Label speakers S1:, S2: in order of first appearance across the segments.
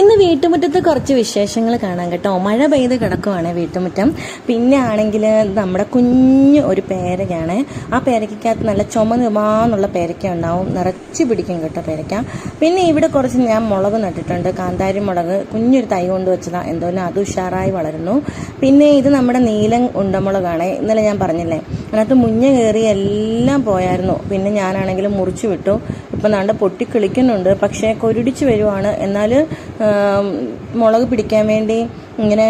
S1: ഇന്ന് വീട്ടുമുറ്റത്ത് കുറച്ച് വിശേഷങ്ങൾ കാണാം കേട്ടോ. മഴ പെയ്ത് കിടക്കുവാണ് വീട്ടുമുറ്റം. പിന്നെ ആണെങ്കിൽ നമ്മുടെ കുഞ്ഞു ഒരു പേരയ്ക്കാണ് ആ പേരയ്ക്കകത്ത് നല്ല ചുമന്നുമാന്നുള്ള പേരയ്ക്ക ഉണ്ടാവും. നിറച്ച് പിടിക്കും കേട്ടോ പേരയ്ക്ക പിന്നെ ഇവിടെ കുറച്ച് ഞാൻ മുളക് നട്ടിട്ടുണ്ട്. കാന്താരി മുളക്. കുഞ്ഞൊരു തൈ കൊണ്ട് വെച്ചതാണ് എന്തോലും അത് ഉഷാറായി വളരുന്നു. പിന്നെ ഇത് നമ്മുടെ നീലം ഉണ്ടമുളകാണ്. ഇന്നലെ ഞാൻ പറഞ്ഞില്ലേ അതിനകത്ത് മുഞ്ഞ കയറി എല്ലാം പോയായിരുന്നു. പിന്നെ ഞാനാണെങ്കിലും മുറിച്ചു വിട്ടു. ഇപ്പം നാണ്ട് പൊട്ടി കിളിക്കുന്നുണ്ട്. പക്ഷേ കൊരുടിച്ച് വരുവാണ്. എന്നാൽ മുളക് പിടിക്കാൻ വേണ്ടി ഇങ്ങനെ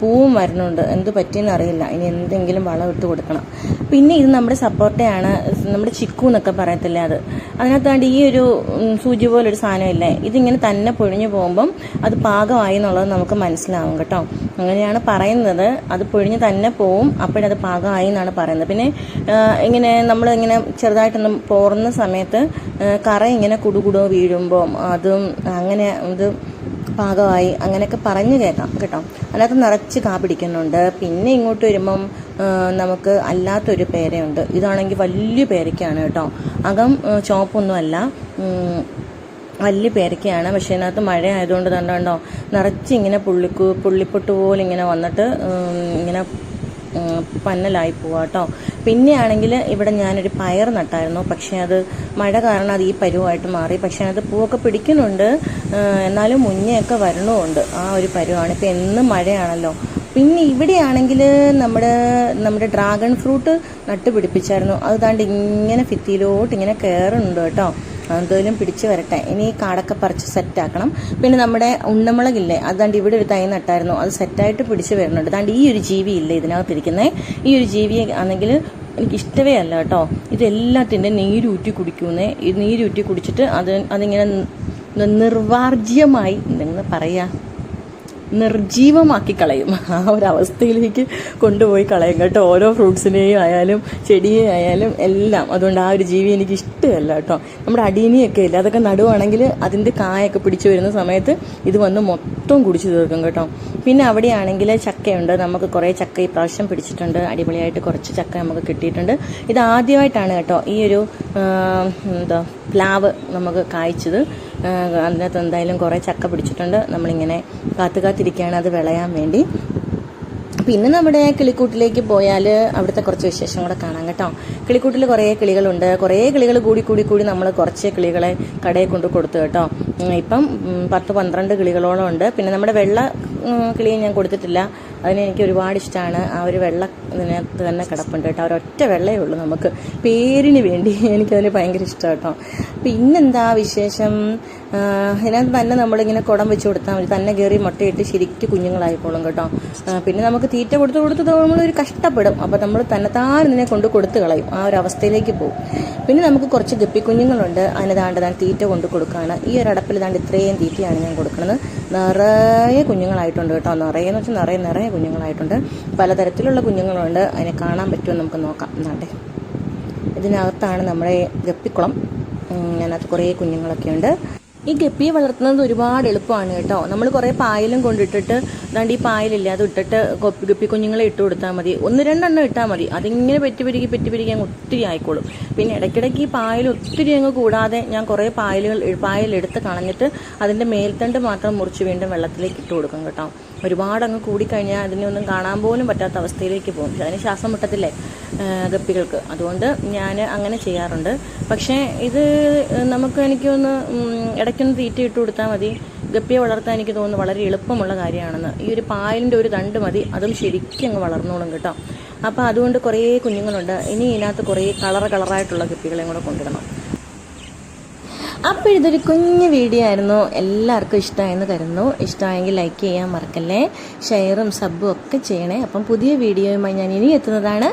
S1: പൂവും വരുന്നുണ്ട് എന്ത് പറ്റിയെന്നറിയില്ല ഇനി എന്തെങ്കിലും വളം ഇട്ട് കൊടുക്കണം. പിന്നെ ഇത് നമ്മുടെ സപ്പോർട്ടയാണ് നമ്മുടെ ചിക്കു എന്നൊക്കെ പറയത്തില്ലേ അത്. അതിനകത്താണ്ട് ഈ ഒരു സൂചി പോലൊരു സാധനമില്ലേ ഇതിങ്ങനെ തന്നെ പൊഴിഞ്ഞു പോകുമ്പം അത് പാകമായി എന്നുള്ളത് നമുക്ക് മനസ്സിലാവും കേട്ടോ. അങ്ങനെയാണ് പറയുന്നത്. അത് പൊഴിഞ്ഞ് തന്നെ പോവും അപ്പോഴത് പാകമായി എന്നാണ് പറയുന്നത്. പിന്നെ ഇങ്ങനെ നമ്മൾ ഇങ്ങനെ ചെറുതായിട്ടൊന്ന് പോറുന്ന സമയത്ത് കറ ഇങ്ങനെ കുടുകുടോ വീഴുമ്പോൾ അതും അങ്ങനെ ഇത് പാകമായി അങ്ങനെയൊക്കെ പറഞ്ഞു കേൾക്കാം കേട്ടോ. അതിനകത്ത് നിറച്ച് കാ പിടിക്കുന്നുണ്ട്. പിന്നെ ഇങ്ങോട്ട് വരുമ്പം നമുക്ക് അല്ലാത്തൊരു പേരയുണ്ട്. ഇതാണെങ്കിൽ വലിയ പേരയ്ക്കാണ് കേട്ടോ. അകം ചോപ്പൊന്നുമല്ല വലിയ പേരയ്ക്കയാണ്. പക്ഷേ ഇതിനകത്ത് മഴ ആയതുകൊണ്ട് തന്നെ കണ്ടോ നിറച്ച് ഇങ്ങനെ പുള്ളിക്കു പുള്ളിപ്പൊട്ട് പോലെ ഇങ്ങനെ വന്നിട്ട് ഇങ്ങനെ പന്നലായി പോവാ കേട്ടോ പിന്നെയാണെങ്കിൽ ഇവിടെ ഞാനൊരു പയർ നട്ടായിരുന്നു. പക്ഷേ അത് മഴ കാരണം അത് ഈ പരുവായിട്ട് മാറി. പക്ഷേ അത് പൂവൊക്കെ പിടിക്കുന്നുണ്ട്. എന്നാലും മുന്നേയൊക്കെ വരണമുണ്ട്. ആ ഒരു പരുവാണ്. ഇപ്പം എന്നും മഴയാണല്ലോ. പിന്നെ ഇവിടെയാണെങ്കിൽ നമ്മുടെ നമ്മുടെ ഡ്രാഗൺ ഫ്രൂട്ട് നട്ടുപിടിപ്പിച്ചായിരുന്നു. അത് താണ്ട് ഇങ്ങനെ ഭിത്തിയിലോട്ട് ഇങ്ങനെ കയറുന്നുണ്ട് കേട്ടോ. എന്തെങ്കിലും പിടിച്ച് വരട്ടെ. ഇനി ഈ കാടൊക്കെ പറിച്ച് സെറ്റാക്കണം പിന്നെ നമ്മുടെ ഉണ്ണമുളകില്ലേ അതാണ്ട് ഇവിടെ ഒരു തൈ നട്ടായിരുന്നു. അത് സെറ്റായിട്ട് പിടിച്ച് വരുന്നുണ്ട്. അതാണ്ട് ഈ ഒരു ജീവി ഇല്ലേ ഇതിനകത്തിരിക്കുന്നത് ഈ ഒരു ജീവി ആണെങ്കിൽ എനിക്ക് ഇഷ്ടമേ അല്ല കേട്ടോ. ഇതെല്ലാത്തിന്റെ നീരൂറ്റി കുടിക്കുന്നേ. ഈ നീരൂറ്റി കുടിച്ചിട്ട് അത് അതിങ്ങനെ നിർവാർജ്യമായി എന്തെങ്കിലും പറയാ. നിർജീവമാക്കി കളയും. ആ ഒരു അവസ്ഥയിലേക്ക് കൊണ്ടുപോയി കളയും കേട്ടോ. ഓരോ ഫ്രൂട്ട്സിനെയും ആയാലും ചെടിയെ ആയാലും എല്ലാം. അതുകൊണ്ട് ആ ഒരു ജീവി എനിക്ക് ഇഷ്ടമല്ല കേട്ടോ. നമ്മുടെ അടീനിയൊക്കെ ഇല്ല? അതൊക്കെ നടുവാണെങ്കിൽ അതിന്റെ കായൊക്കെ പിടിച്ചു വരുന്ന സമയത്ത് ഇത് വന്ന് മൊത്തം കുടിച്ചു തീർക്കും കേട്ടോ. പിന്നെ അവിടെയാണെങ്കിൽ ചക്കയുണ്ട്. നമുക്ക് കുറേ ചക്ക ഈ പ്രാവശ്യം പിടിച്ചിട്ടുണ്ട്. അടിപൊളിയായിട്ട് കുറച്ച് ചക്ക നമുക്ക് കിട്ടിയിട്ടുണ്ട്. ഇത് ആദ്യമായിട്ടാണ് കേട്ടോ ഈ ഒരു എന്താ പ്ലാവ് നമുക്ക് കായ്ച്ചത്. അതിനകത്ത് എന്തായാലും കുറേ ചക്ക പിടിച്ചിട്ടുണ്ട്. നമ്മളിങ്ങനെ കാത്തു കാത്തിരിക്കുകയാണ്. അത് വിളയാൻ വേണ്ടി. പിന്നെ നമ്മുടെ കിളിക്കൂട്ടിലേക്ക് പോയാൽ അവിടുത്തെ കുറച്ച് വിശേഷം കൂടെ കാണാം കേട്ടോ. കിളിക്കൂട്ടിൽ കുറേ കിളികളുണ്ട്. കുറേ കിളികൾ കൂടി കൂടി കൂടി നമ്മൾ കുറച്ച് കിളികളെ കടയിൽ കൊണ്ട് കൊടുത്തു കേട്ടോ. ഇപ്പം പത്ത് പന്ത്രണ്ട് കിളികളോളം ഉണ്ട്. പിന്നെ നമ്മുടെ വെള്ള കിളിയെ ഞാൻ കൊടുത്തിട്ടില്ല. അതിന് എനിക്ക് ഒരുപാട് ഇഷ്ടമാണ് ആ ഒരു വെള്ള ഇതിനകത്ത് തന്നെ കിടപ്പുണ്ട് കേട്ടോ. ഒരൊറ്റ വെള്ളയേ ഉള്ളൂ നമുക്ക്. പേരിന് വേണ്ടി എനിക്കതിന് ഭയങ്കര ഇഷ്ടം കേട്ടോ. പിന്നെന്താ വിശേഷം? ഇതിനകത്ത് തന്നെ നമ്മളിങ്ങനെ കുടം വെച്ച് കൊടുത്താൽ മതി. തന്നെ കയറി മുട്ടയിട്ട് ശരിക്കും കുഞ്ഞുങ്ങളായിക്കോളും കേട്ടോ. പിന്നെ നമുക്ക് തീറ്റ കൊടുത്ത് കൊടുത്ത് നമ്മളൊരു കഷ്ടപ്പെടും. അപ്പോൾ നമ്മൾ തന്നെത്താൻ ഇതിനെ കൊണ്ട് കൊടുത്ത് കളയും. ആ ഒരു അവസ്ഥയിലേക്ക് പോകും. പിന്നെ നമുക്ക് കുറച്ച് ഗപ്പിക്കുഞ്ഞുങ്ങളുണ്ട് അതിന് താണ്ട് താൻ തീറ്റ കൊണ്ട് കൊടുക്കുകയാണ് ഈ ഒരു അടപ്പിൽ താണ്ട് ഇത്രയും തീറ്റയാണ് ഞാൻ കൊടുക്കുന്നത് നിറയെ കുഞ്ഞുങ്ങളായിട്ടുണ്ട് കേട്ടോ. നിറയെ എന്ന് വെച്ചാൽ നിറയെ നിറയെ കുഞ്ഞുങ്ങളായിട്ടുണ്ട്. പലതരത്തിലുള്ള കുഞ്ഞുങ്ങളുണ്ട്. അതിനെ കാണാൻ പറ്റുമെന്ന് നമുക്ക് നോക്കാം. എന്താണ്ടേ ഇതിനകത്താണ് നമ്മുടെ ഗപ്പിക്കുളം. അതിനകത്ത് കുറേ കുഞ്ഞുങ്ങളൊക്കെ ഉണ്ട് ഈ ഗപ്പിയെ വളർത്തുന്നത് ഒരുപാട് എളുപ്പമാണ് കേട്ടോ. നമ്മൾ കുറേ പായലും കൊണ്ടിട്ടിട്ട് അതാണ്ട് ഈ പായലില്ല അത് ഇട്ടിട്ട് ഗപ്പി കുഞ്ഞുങ്ങളെ ഇട്ട് കൊടുത്താൽ മതി. ഒന്ന് രണ്ടെണ്ണം ഇട്ടാൽ മതി. അതിങ്ങനെ പെറ്റി പെരുകി പെറ്റി പെരുകി അങ്ങ് ഒത്തിരി ആയിക്കോളും. പിന്നെ ഇടയ്ക്കിടയ്ക്ക് ഈ പായൽ ഒത്തിരി അങ്ങ് കൂടാതെ ഞാൻ കുറേ പായലുകൾ പായലെടുത്ത് കളഞ്ഞിട്ട് അതിന്റെ മേൽത്തണ്ട് മാത്രം മുറിച്ച് വീണ്ടും വെള്ളത്തിലേക്ക് ഇട്ട് കൊടുക്കും കേട്ടോ. ഒരുപാട് അങ്ങ് കൂടിക്കഴിഞ്ഞാൽ അതിനെ ഒന്നും കാണാൻ പോലും പറ്റാത്ത അവസ്ഥയിലേക്ക് പോകും. അതിന് ശ്വാസം മുട്ടത്തില്ലേ ഗപ്പികൾക്ക്. അതുകൊണ്ട് ഞാൻ അങ്ങനെ ചെയ്യാറുണ്ട്. പക്ഷേ ഇത് നമുക്ക് എനിക്കൊന്ന് ഇടയ്ക്കൊന്ന് തീറ്റ ഇട്ട് കൊടുത്താൽ മതി. ഗപ്പിയെ വളർത്താൻ എനിക്ക് തോന്നുന്നു വളരെ എളുപ്പമുള്ള കാര്യമാണെന്ന്. ഈ ഒരു പായലിന്റെ ഒരു തണ്ട് മതി. അതും ശരിക്കും അങ്ങ് വളർന്നോളും കേട്ടോ. അപ്പോൾ അതുകൊണ്ട് കുറേ കുഞ്ഞുങ്ങളുണ്ട്. ഇനി ഇതിനകത്ത് കുറേ കളർ കളറായിട്ടുള്ള ഗപ്പികളെയും കൂടെ കൊണ്ടുവരണം അപ്പോൾ ഇതൊരു കുഞ്ഞു വീഡിയോ ആയിരുന്നു. എല്ലാവർക്കും ഇഷ്ടമായെന്ന് കരുതുന്നു. ഇഷ്ടമായെങ്കിൽ ലൈക്ക് ചെയ്യാൻ മറക്കല്ലേ? ഷെയറും സബും ഒക്കെ ചെയ്യണേ. അപ്പം പുതിയ വീഡിയോയുമായി ഞാൻ ഇനി എത്തുന്നതാണ്.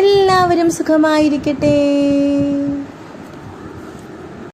S1: എല്ലാവരും സുഖമായിരിക്കട്ടെ.